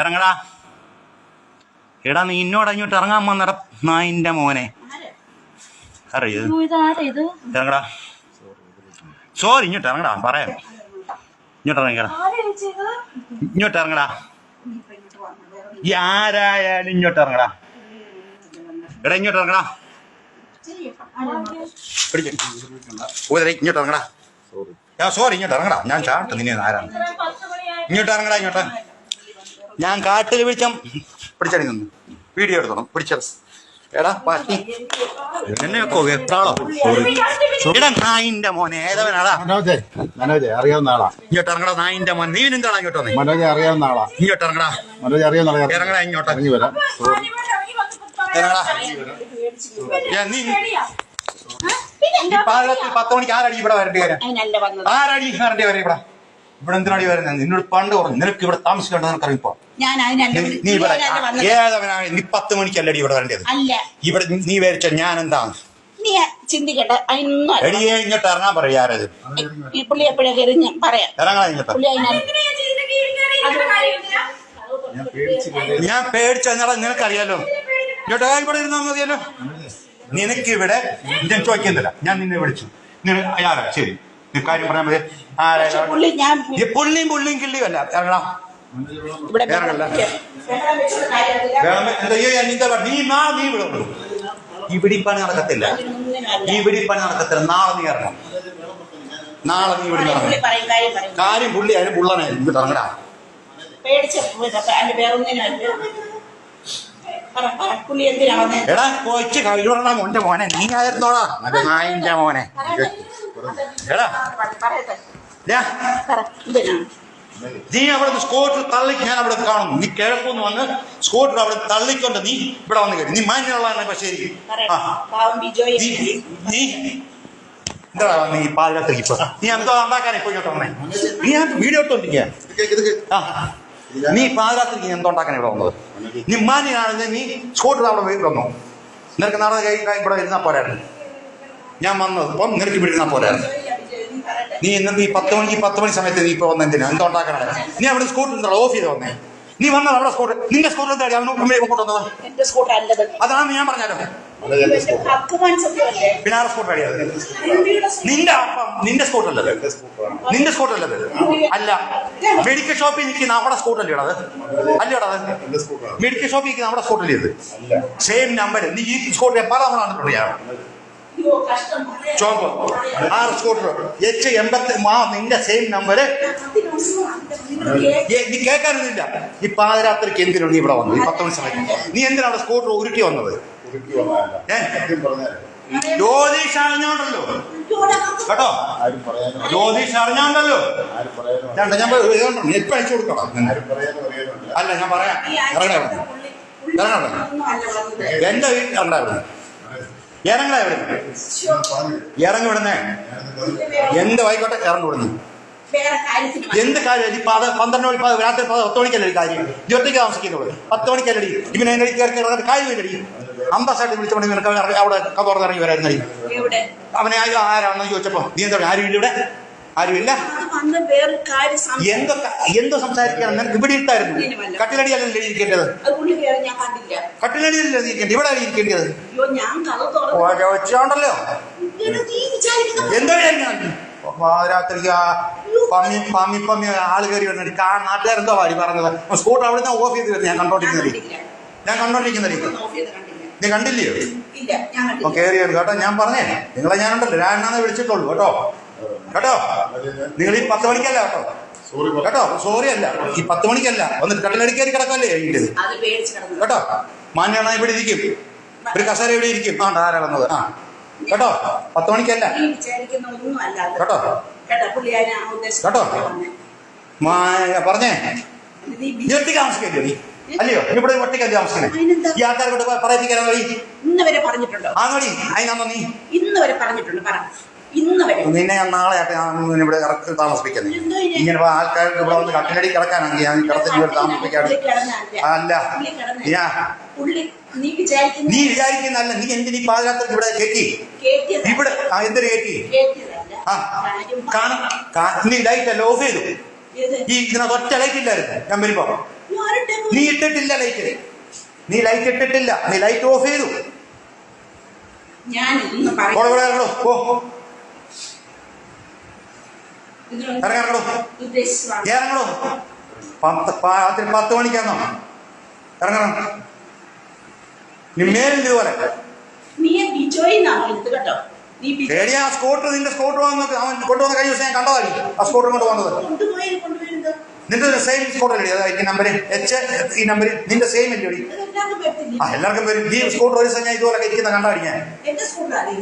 ഇറങ്ങടാ. എടാ നീ ഇന്നോട് അങ്ങോട്ട് ഇറങ്ങാൻ വന്നട നായിന്റെ മോനെ. ഇത്? ഇറങ്ങടാ. സോറി ഇങ്ങോട്ട് ഇറങ്ങടാ പറയാം. ഇങ്ങോട്ട് ഇറങ്ങിക്കടാ ആരാ ചേച്ചി ഇത്? ഇങ്ങോട്ട് ഇറങ്ങടാ. ഈ ആരായാലും ഇങ്ങോട്ട് ഇറങ്ങടാ. എടാ ഇങ്ങോട്ട് ഇറങ്ങടാ. ഇങ്ങോട്ട് ഇറങ്ങടാ. ഞാൻ സോറി ഇങ്ങോട്ട് ഇറങ്ങടാ. ഞാൻ ചാട്ട് നിന്നെ ആരാണ് ഇങ്ങോട്ട് ഇറങ്ങടാ ഇങ്ങോട്ട്. ഞാൻ കാട്ടിൽ പിടിച്ച പിടിച്ചടി നിന്ന് വീഡിയോ എടുത്തോണം പിടിച്ചത് എടാ പട്ടി എന്നെ വെക്കോ എത്രാളോ? എടാ നായിന്റെ മോനെ ഏതവനാടാ? മനോജെ മനോജെ അറിയാവുന്ന ആളാ. ഇങ്ങോട്ട് ഇറങ്ങടാ നായിന്റെ മോൻ നീ എന്താടാ ഇങ്ങോട്ട് വന്നേ? മനോജെ അറിയാവുന്ന ആളാ. ഇങ്ങോട്ട് ഇറങ്ങടാ. മനോജെ അറിയാവുന്ന ആളാ. ഇറങ്ങടാ ഇങ്ങോട്ട്. ഇറങ്ങി വരാം. ഇറങ്ങടാ. ഏ, നീ ഈ പാലത്തിൽ പത്ത് മണിക്ക് ആരടി ഇവിടെ വരേണ്ടി വരാം? ആരടി വരേണ്ടി വരാം ഇവിടെ? ഇവിടെ എന്തിനാടി വരുന്നത്? നിന്നോട് പണ്ട് പറഞ്ഞു നിനക്ക് ഇവിടെ താമസിക്കേണ്ടത് നിനക്കറിയിപ്പോ? നീ- നീ ഇവിടെ ഏതവനാണ്? നീ പത്ത് മണിക്കല്ലടി ഇവിടെ വരേണ്ടത്. അല്ല. ഇവിടെ നീ വരച്ച ഞാൻ എന്താണ് നീ ചിന്തിക്കട്ടെ അതിനൊന്നും അല്ല. എടിയെ ഇങ്ങോട്ട് ഇറങ്ങാൻ പറയാ ആരത്? ഈ പുള്ളി എപ്പോഴേ കയറി? ഞാൻ പറയാം. ഇങ്ങോട്ട്. പേടിച്ചെന്നാ നിനക്കറിയാലോ. ഇങ്ങോട്ട് ഇവിടെ ഇരുന്നാ മതിയല്ലോ. നിനക്ക് ഇവിടെ ഞാൻ ചോദിക്കുന്നില്ല. ഞാൻ നിന്നെ വിളിച്ചു. അയാളാ ശരി. കാര്യം പറയാൻ മതി. ഈ പുള്ളിയും പുള്ളിയും കിള്ളിയും അല്ല ഇറങ്ങണം ഇവിടെ നീ നാളെ നീ ഉള്ളൂ. പണി നടക്കത്തില്ല. ഇവിടെ പിടിപ്പണി നടക്കത്തില്ല. നാളെ നീ ഇറങ്ങണം. നാളെ നീ ഇവിടെ ഇറങ്ങും ഇറങ്ങണം. കാര്യം പുള്ളി അതിന് പുള്ളനെ ഇവിടെ ഇറങ്ങടാ. എടാ കൊച്ചു കയ്യിലുള്ള മോന്റെ മോനെ. നീ ആയിരുന്നോടാ. നായിന്റെ മോനെ. നീ അവിടെ സ്കൂട്ടർ തള്ളിക്ക് ഞാൻ അവിടെ കാണുന്നു. നീ കിഴക്കുന്ന് വന്ന് സ്കൂട്ടർ അവിടെ തള്ളിക്കൊണ്ട് നീ ഇവിടെ വന്ന് കഴിഞ്ഞു നീ മാന്യമുള്ളതാണ് പക്ഷേ നീ എന്താ നീ പാതിരാത്രിക്ക് ഇപ്പൊ? നീ എന്തോ ഉണ്ടാക്കാൻ ഇപ്പൊ ഇങ്ങോട്ട് വന്നേ? നീ ഞാൻ വീഡിയോ ഇട്ടോണ്ടിരിക്കുക ആ. നീ പാതിരാത്രിക്ക് നീ എന്തോ ഉണ്ടാക്കാൻ ഇവിടെ വന്നത്? നീ മാന്യാണെങ്കിൽ നീ സ്കൂട്ടർ അവിടെ വന്നു. നിനക്ക് നാളെ ഇവിടെ ഇരുന്നാ പോരായിരുന്നു. ഞാൻ വന്നത് ഇപ്പം നിനക്ക് വിടുന്ന ഇരുന്നാ നീ ഇന്ന് നീ പത്ത് മണിക്ക് പത്ത് മണി സമയത്ത് നീ ഇപ്പൊ വന്ന എന്തിനാ? എന്തോ ഉണ്ടാക്കണേ? നീ അവിടെ സ്കൂട്ടർ ഓഫ് ചെയ്ത് വന്നേ? നീ വന്നത് അവിടെ സ്കൂട്ടർ നിന്റെ സ്കൂട്ടർ എന്താ അവന് കൊണ്ടു വന്നത് എന്റെ അതാണ് ഞാൻ പറഞ്ഞാലോ പിന്നെ ആരുടെ സ്കൂട്ടർ അടിയാ നിന്റെ അപ്പം നിന്റെ സ്കൂട്ടർ അല്ലത് നിന്റെ സ്കൂട്ടർ അല്ലത് അല്ല മെഡിക്കൽ ഷോപ്പിൽ നിൽക്കുന്ന അവിടെ സ്കൂട്ടർ അല്ലേ അത്? അല്ലേടാ അത്? മെഡിക്കൽ ഷോപ്പിൽ നിൽക്കുന്ന അവിടെ സ്കൂട്ടർ അല്ലേ അത് സെയിം നമ്പർ നീ ഈ സ്കൂട്ടർ പല തവണ ആറ് സ്കൂട്ടർ. എച്ച് എൺപത്തി ആ നിന്റെ സെയിം നമ്പര് നീ കേൾക്കാനൊന്നുമില്ല. ഈ പാതിരാത്രിക്ക് എന്തിനാണ് നീ ഇവിടെ വന്നത്? ഈ പത്ത് മണി സമയത്ത് നീ എന്തിനാണ് അവിടെ സ്കൂട്ടർ ഉരുട്ടി വന്നത്? ജ്യോതിഷ് അറിഞ്ഞോണ്ടല്ലോ. കേട്ടോ? ജ്യോതിഷ് അറിഞ്ഞോണ്ടല്ലോ. ഞാൻ എപ്പോ അയച്ചു കൊടുക്കണം അല്ല ഞാൻ പറയാം. ഇറങ്ങണ എന്റെ വീട്ടിൽ ഉണ്ടായിരുന്നു. ഇറങ്ങണ എവിടെ ഇറങ്ങി വിടുന്നേ എന്ത് ആയിക്കോട്ടെ ഇറങ്ങി വിടുന്നു എന്ത് കാര്യം? പത പന്ത്രണ്ട് മണി രാത്രി പത- പത്ത് മണിക്കല്ലേ കാര്യം. ജ്യോതിക്ക് താമസിക്കുന്നുള്ളു. പത്ത് മണിക്കല്ലടി ഇവനെ എന്നെ കയറി കയറി കാര്യം അന്തസ്സായിട്ട് വിളിച്ചോണ്ട് നിനക്ക് അവിടെ അവിടെ കതോർന്ന് ഇറങ്ങി വരായിരുന്നു അവനെ ആരും ആരാണെന്ന് ചോദിച്ചപ്പോ നീ എന്താ ആരും ഇല്ല ഇവിടെ? ആരുമില്ല? എന്തോ എന്തോ സംസാരിക്കണം നിനക്ക് ഇവിടെ ഇട്ടായിരുന്നു കട്ടിലടിയല്ലേ ഇരിക്കേണ്ടത്. അത് പുള്ളി കയറി ഞാൻ കണ്ടില്ല. കട്ടിലടിയല്ലേ ഇരിക്കേണ്ടത്. ഇവിടെ എഴുതിയിരിക്കേണ്ടത് ഇരിക്കേണ്ടത് ഞാൻ വിചാരിക്കുന്ന എന്തോ രാത്രി പമ്മി പമ്മി പമ്മി ആൾ കയറി വന്നിട്ട് കാ നാട്ടുകാരെന്തോ വാരി പറഞ്ഞത്. സ്കൂട്ടർ അവിടെ നിന്ന് ഓഫ് ചെയ്ത് വരുന്നത് ഞാൻ ഞാൻ കണ്ടോണ്ടിരിക്കുന്നത് ഞാൻ കണ്ടോണ്ടിരിക്കുന്നത് കണ്ടില്ല. നീ കണ്ടില്ലയോ? ഞാൻ കയറി കേട്ടോ ഞാൻ പറഞ്ഞേ. നിങ്ങളെ ഞാനുണ്ടല്ലോ. ഞാനാന്ന് വിളിച്ചിട്ടുള്ളൂ. കേട്ടോ. കേട്ടോ? നിങ്ങൾ ഈ പത്ത് മണിക്കല്ല കേട്ടോ? സോറി കേട്ടോ? സോറി അല്ല. ഈ പത്ത് മണിക്കല്ല. ഒന്ന് കട്ടിലടി കയറി കിടക്കല്ലേ കഴിഞ്ഞത് അത് പേടിച്ച് കിടന്നു. കേട്ടോ? മാന്യണ ഇവിടെ ഇരിക്കും. ഒരു കസേര ഇവിടെ ഇരിക്കും. ആ ആരാ വന്നത് ആ കേട്ടോ? പത്ത് മണിക്കല്ല. കേട്ടോ? കേട്ടോ പറഞ്ഞേ. നീ ഒറ്റയ്ക്ക് താമസിക്കല്ലോ നീ? അല്ലയോ? നീ ഇവിടെ ഒറ്റയ്ക്കല്ലേ താമസിക്കണേ? ഈ ആൾക്കാരെ കൊണ്ട് പറയിപ്പിക്കാനോ നീ ഇന്ന് വരെ പറഞ്ഞിട്ടുണ്ടോ? ആ നോടി അതിനാന്നോ നീ. ഇന്ന് വരെ പറഞ്ഞിട്ടുണ്ട് പറ. ഇന്ന് വരെ. നിന്നെ ഞാൻ നാളെ ആട്ടെ ഞാൻ ഇവിടെ ഇറക്കി താമസിപ്പിക്കുന്നത് ഇങ്ങനെ ആൾക്കാർക്ക് ഇവിടെ വന്ന് കട്ടിലടി കിടക്കാനാണെങ്കിൽ ഞാൻ കിടത്തിൽ ഇവിടെ താമസിപ്പിക്കാണ് അല്ല നീ വിചാരിക്കുന്ന നീ വിചാരിക്കുന്നല്ല നീ എന്തിനീ പാതിരാത്രി ഇവിടെ കേട്ടിയതല്ല. ഇവിടെ ആ, എന്തിനു കേട്ടിയതല്ല. ആ കാര്യം നീ ലൈറ്റ് അല്ല? ഓഫ് ചെയ്തു. ഈ ഇതിനകത്ത് ഒറ്റ ലൈറ്റ് ഇല്ലായിരുന്നു. ഞാൻ വരുമ്പോ. നീ ഇട്ടിട്ടില്ല ലൈറ്റ് നീ ലൈറ്റ് ഇട്ടിട്ടില്ല. നീ ലൈറ്റ് ഓഫ് ചെയ്തു. ഞാൻ പത്ത് പ- രാത്രി പത്ത് മണിക്കാന്നോ ഇറങ്ങണം. നീ മേലിൽ ഇതുപോലെ. പേടിയാ ആ സ്കൂട്ടർ നിന്റെ സ്കൂട്ടർ വന്ന് അവൻ കൊണ്ടുവന്ന കഴിഞ്ഞ ദിവസം ഞാൻ കണ്ടതായി ആ സ്കൂട്ടർ കൊണ്ട് വന്നത്. നിന്റെ സെയിം സ്കോർ അല്ലേ? അതായത് ഈ നമ്പർ എച്ച് ഈ നമ്പർ നിന്റെ സെയിം അല്ലേ ആ എല്ലാവർക്കും വരും ഈ സ്കോർ ഒരു ദിവസം ഞാൻ ഇതുപോലെ ഇരിക്കുന്ന കണ്ടാടി ഞാൻ.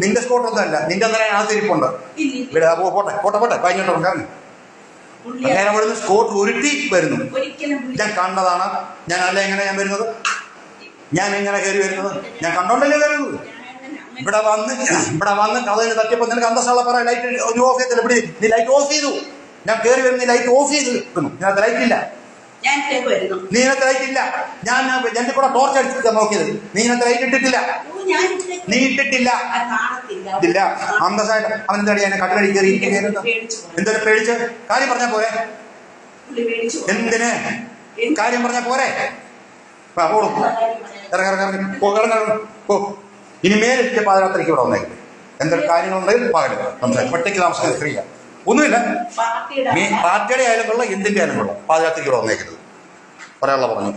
നിന്റെ സ്കൂട്ടർ ഒന്നും അല്ല. നിന്റെ അന്നേരം ആ തിരിപ്പുണ്ട് ഇവിടെ പോട്ടെ പോട്ടെ പോട്ടെ. കഴിഞ്ഞോട്ടോ കാരണം അങ്ങനെ അവിടുന്ന് സ്കൂട്ടർ ഉരുട്ടി വരുന്നു. ഞാൻ കണ്ടതാണ്. ഞാൻ അല്ല എങ്ങനെ ഞാൻ വരുന്നത്? ഞാൻ എങ്ങനെ കയറി വരുന്നത്? ഞാൻ കണ്ടോണ്ടല്ലേ വരുന്നത് ഇവിടെ വന്ന് ഇവിടെ വന്ന് കഥയിൽ തട്ടിയപ്പോ നിനക്ക് അന്തസ്സുള്ള പറ ലൈറ്റ് ഓഫ് ചെയ്തില്ല ഇവിടെ നീ ലൈറ്റ് ഓഫ് ചെയ്തു. ഞാൻ കയറി വരുന്ന ലൈറ്റ് ഓഫ് ചെയ്ത് നിൽക്കുന്നു. ഇതിനകത്ത് ലൈറ്റ് ഇല്ല. നീ ഇതിനകത്ത് ലൈറ്റ് ഇല്ല. ഞാൻ എന്റെ കൂടെ ടോർച്ച് അടിച്ചിട്ട് നോക്കിയത്. നീ ഇതിനകത്ത് ലൈറ്റ് ഇട്ടിട്ടില്ല. നീ ഇട്ടിട്ടില്ല. ഇല്ല. അന്തസായിട്ട് അവൻ എന്താ ഞാൻ കട്ടിലടി കയറി. എന്തൊരു പേടിച്ച്? കാര്യം പറഞ്ഞാ പോരെ. എന്തിന്? കാര്യം പറഞ്ഞാ പോരെ? ഇറങ്ങി ഇറങ്ങി ഇറങ്ങി ഇറങ്ങി. പോ ഇനി മേലിട്ട് പാതിരാത്രിക്ക് ഇവിടെ വന്നേക്കും. എന്തൊരു കാര്യങ്ങളുണ്ടെങ്കിൽ പകൽ സംസാരിക്കും. ഒറ്റയ്ക്ക് താമസിക്കുന്ന സ്ത്രീയ. ഒന്നുമില്ല. പാർട്ടിയുടെ ആയാലും കൊള്ളാം എന്തിന്റെ ആയാലും കൊള്ളാം പാതിരാത്രിക്ക് ഇവിടെ വന്നേക്കുന്നത്. പറയാനുള്ള പറഞ്ഞു.